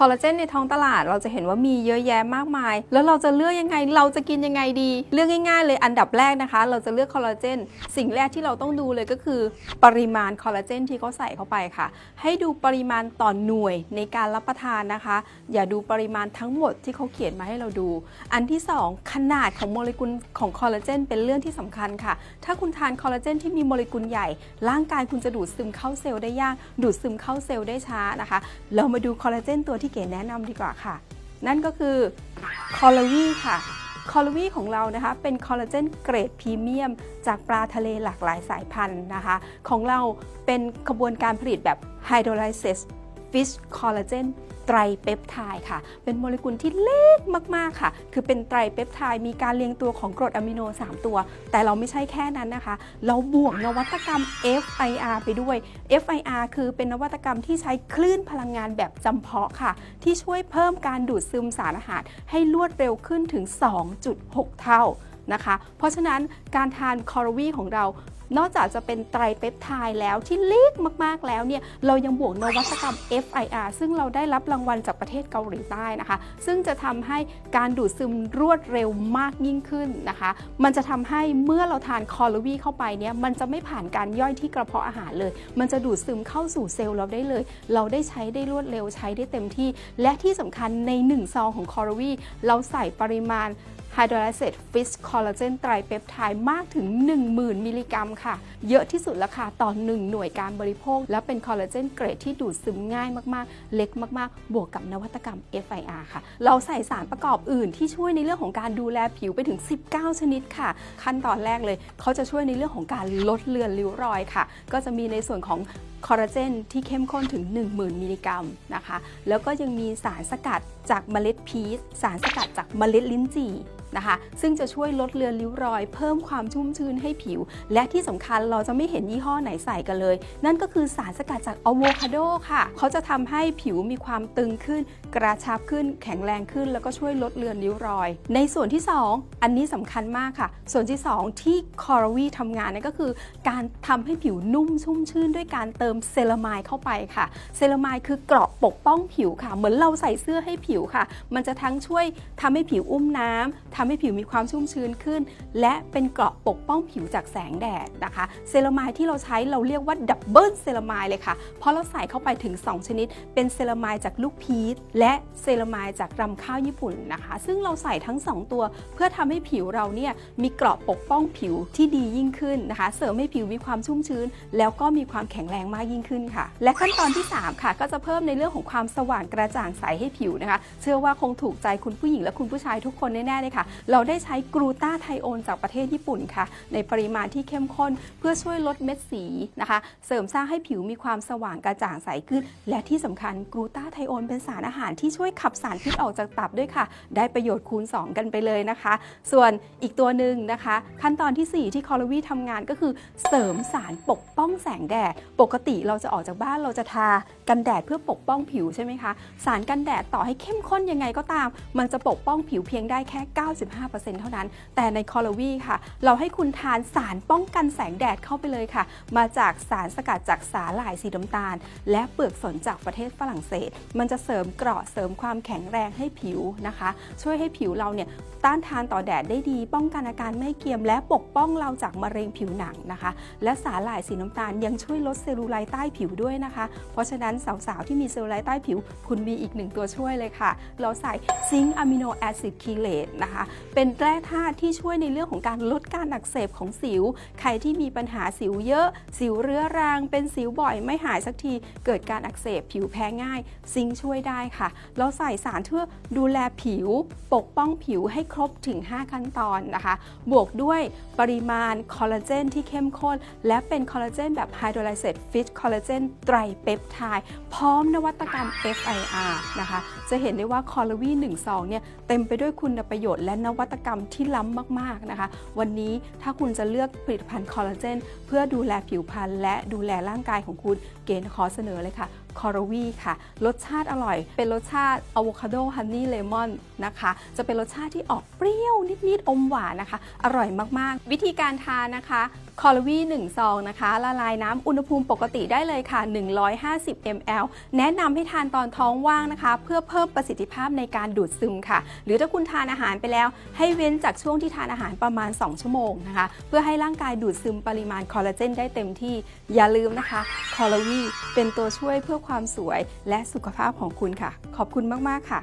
คอลลาเจนในท้องตลาดเราจะเห็นว่ามีเยอะแยะมากมาย แล้วเราจะเลือกยังไงเราจะกินยังไงดี เลือกง่ายๆเลยอันดับแรกนะคะ เราจะเลือกคอลลาเจนสิ่งแรกที่เราต้องดูเลยก็คือ ปริมาณคอลลาเจนที่เขาใส่เข้าไปค่ะ ให้ดูปริมาณต่อหน่วยในการรับประทานนะคะ อย่าดูปริมาณทั้งหมดที่เขาเขียนมาให้เราดู อันที่สองขนาดของโมเลกุลของคอลลาเจนเป็นเรื่องที่สำคัญค่ะ ถ้าคุณทานคอลลาเจนที่มีโมเลกุลใหญ่ ร่างกายคุณจะดูดซึมเข้าเซลล์ได้ยาก ดูดซึมเข้าเซลล์ได้ช้านะคะ เรามาดูคอลลาเจนตัวที่เก๋แนะนำดีกว่าค่ะ นั่นก็คือคอลลาวีค่ะคอลลาวีของเรานะคะเป็นคอลลาเจนเกรดพรีเมียม จากปลาทะเลหลากหลายสายพันธุ์นะคะ ของเราเป็นกระบวนการผลิตแบบไฮโดรไลซิส fish collagen ไตรเปปไทด์ค่ะ เป็นโมเลกุลที่เล็กมาก ๆ ค่ะ คือเป็นไตรเปปไทด์มีการเรียงตัวของกรดอะมิโน 3 ตัว แต่เราไม่ใช่แค่นั้นนะคะ เราบวกนวัตกรรม FIR ไปด้วย FIR คือเป็นนวัตกรรมที่ใช้คลื่นพลังงานแบบจำเพาะค่ะ ที่ช่วยเพิ่มการดูดซึมสารอาหารให้รวดเร็วขึ้นถึง 2.6 เท่านะคะ เพราะฉะนั้นการทานคอร์วีของเรา นอกจากจะเป็นไตรเปปไทด์แล้วที่เล็กมากๆแล้วเนี่ยเรายังบวกนวัตกรรม FIR ซึ่งเราได้รับรางวัลจากประเทศเกาหลีใต้นะคะ ซึ่งจะทำให้การดูดซึมรวดเร็วมากยิ่งขึ้นนะคะ มันจะทำให้เมื่อเราทานคอลลวีเข้าไปเนี่ยมันจะไม่ผ่านการย่อยที่กระเพาะอาหารเลย มันจะดูดซึมเข้าสู่เซลล์เราได้เลย เราได้ใช้ได้รวดเร็วใช้ได้เต็มที่ และที่สำคัญใน1ซองของคอลลวีเราใส่ปริมาณ Hydrolyzed Fish Collagen ไตรเปปไทด์มากถึง 10,000 มิลลิกรัมค่ะ เยอะที่สุดแล้วค่ะต่อ 1 หน่วยการบริโภค และเป็นคอลลาเจนเกรดที่ดูดซึมง่ายมากๆ เล็กมากๆ บวกกับนวัตกรรม FIR ค่ะ เราใส่สารประกอบอื่นที่ช่วยในเรื่องของการดูแลผิวไปถึง 19 ชนิดค่ะ ขั้นตอนแรกเลย เขาจะช่วยในเรื่องของการลดเลือนริ้วรอยค่ะ ก็จะมีในส่วนของคอลลาเจนที่เข้มข้นถึง 10,000 มิลลิกรัมนะคะ แล้วก็ยังมีสารสกัดจากเมล็ดพีช สารสกัดจากเมล็ดลิ้นจี่นะคะ ซึ่งจะช่วยลดเลือนริ้วรอย เพิ่มความชุ่มชื้นให้ผิว และที่สำคัญเราจะไม่เห็นยี่ห้อไหนใส่กันเลย นั่นก็คือสารสกัดจากอะโวคาโดค่ะ เขาจะทำให้ผิวมีความตึงขึ้น กระชับขึ้น แข็งแรงขึ้น แล้วก็ช่วยลดเลือนริ้วรอย ในส่วนที่ 2 อันนี้สำคัญมากค่ะ ส่วนที่ 2 ที่คอร์วีทำงานนั่นก็คือ การทำให้ผิวนุ่มชุ่มชื่นด้วยการเติมเซรามายเข้าไปค่ะ เซรามายคือเกราะปกป้องผิวค่ะ เหมือนเราใส่เสื้อให้ผิวค่ะ มันจะทั้งช่วยทำให้ผิวอุ้มน้ำทำให้ผิวมีความชุ่มชื้นขึ้น และเป็นเกราะปกป้องผิวจากแสงแดดนะคะ เซรามายที่เราใช้เราเรียกว่าดับเบิลเซรามายเลยค่ะ เพราะเราใส่เข้าไปถึง 2 ชนิด เป็นเซรามายจากลูกพีชและเซรามายจากรำข้าวญี่ปุ่นนะคะ ซึ่งเราใส่ทั้ง 2 ตัว เพื่อทำให้ผิวเราเนี่ยมีเกราะปกป้องผิวที่ดียิ่งขึ้นนะคะ เสริมให้ผิวมีความชุ่มชื้น แล้วก็มีความแข็งแรงมากยิ่งขึ้นค่ะ และขั้นตอนที่ 3 ค่ะ ก็จะเพิ่มในเรื่องของความสว่างกระจ่างใสให้ผิวนะคะ เชื่อว่าคงถูกใจคุณผู้หญิงและคุณผู้ชายทุกคนแน่ๆเลยค่ะเราได้ใช้กรูตาไทโอนจากประเทศญี่ปุ่นค่ะ ในปริมาณที่เข้มข้นเพื่อช่วยลดเม็ดสีนะคะ เสริมสร้างให้ผิวมีความสว่างกระจ่างใสขึ้น และที่สำคัญกรูตาไทโอนเป็นสารอาหารที่ช่วยขับสารพิษออกจากตับด้วยค่ะ ได้ประโยชน์คูณ 2 กันไปเลยนะคะ ส่วนอีกตัวหนึ่งนะคะ ขั้นตอนที่ 4 ที่คอลลวีทำงานก็คือเสริมสารปกป้องแสงแดดปกติเราจะออกจากบ้านเราจะทากันแดดเพื่อปกป้องผิวใช่ไหมคะสารกันแดดต่อให้เข้มข้นยังไงก็ตาม มันจะปกป้องผิวเพียงได้แค่95%เท่านั้น แต่ในคอลลวีค่ะ เราให้คุณทานสารป้องกันแสงแดดเข้าไปเลยค่ะ มาจากสารสกัดจากสาหร่ายสีน้ำตาล และเปลือกสนจากประเทศฝรั่งเศส มันจะเสริมเกราะเสริมความแข็งแรงให้ผิวนะคะ ช่วยให้ผิวเราเนี่ยต้านทานต่อแดดได้ดี ป้องกันอาการไม่เกียม และปกป้องเราจากมะเร็งผิวหนังนะคะ และสาหร่ายสีน้ำตาลยังช่วยลดเซลลูไลท์ใต้ผิวด้วยนะคะ เพราะฉะนั้นสาวๆที่มีเซลลูไลท์ใต้ผิว คุณมีอีกหนึ่งตัวช่วยเลยค่ะ เราใส่ซิงค์อะมิโนแอซิดคีเลตนะคะเป็นแร่ธาตุที่ช่วยในเรื่องของการลดการอักเสบของสิว ใครที่มีปัญหาสิวเยอะ สิวเรื้อรัง เป็นสิวบ่อยไม่หายสักที เกิดการอักเสบผิวแพ้ง่าย ซิงช่วยได้ค่ะ เราใส่สารเพื่อดูแลผิว ปกป้องผิวให้ครบถึง 5 ขั้นตอนนะคะ บวกด้วยปริมาณคอลลาเจนที่เข้มข้น และเป็นคอลลาเจนแบบ hydrolyzed fish collagen ไตรเปปไทด์พร้อมนวัตกรรม FIR นะคะ จะเห็นได้ว่าคอลลาวี1ซองเนี่ยเต็มไปด้วยคุณประโยชน์และนวัตกรรมที่ล้ำมากๆนะคะ วันนี้ถ้าคุณจะเลือกผลิตภัณฑ์คอลลาเจนเพื่อดูแลผิวพรรณและดูแลร่างกายของคุณเกณฑ์ขอเสนอเลยค่ะ คอร์วีค่ะ รสชาติอร่อย เป็นรสชาติอะโวคาโดฮันนี่เลมอนนะคะ จะเป็นรสชาติที่ออกเปรี้ยวนิดๆอมหวานนะคะ อร่อยมากๆ วิธีการทานนะคะคอลวี1ซองนะคะ ละลายน้ำอุณหภูมิปกติได้เลยค่ะ 150 ml แนะนำให้ทานตอนท้องว่างนะคะ เพื่อเพิ่มประสิทธิภาพในการดูดซึมค่ะ หรือถ้าคุณทานอาหารไปแล้ว ให้เว้นจากช่วงที่ทานอาหารประมาณ 2 ชั่วโมงนะคะ เพื่อให้ร่างกายดูดซึมปริมาณคอลลาเจนได้เต็มที่ อย่าลืมนะคะคอลวีเป็นตัวช่วยเพื่อความสวยและสุขภาพของคุณค่ะ ขอบคุณมาก ๆ ค่ะ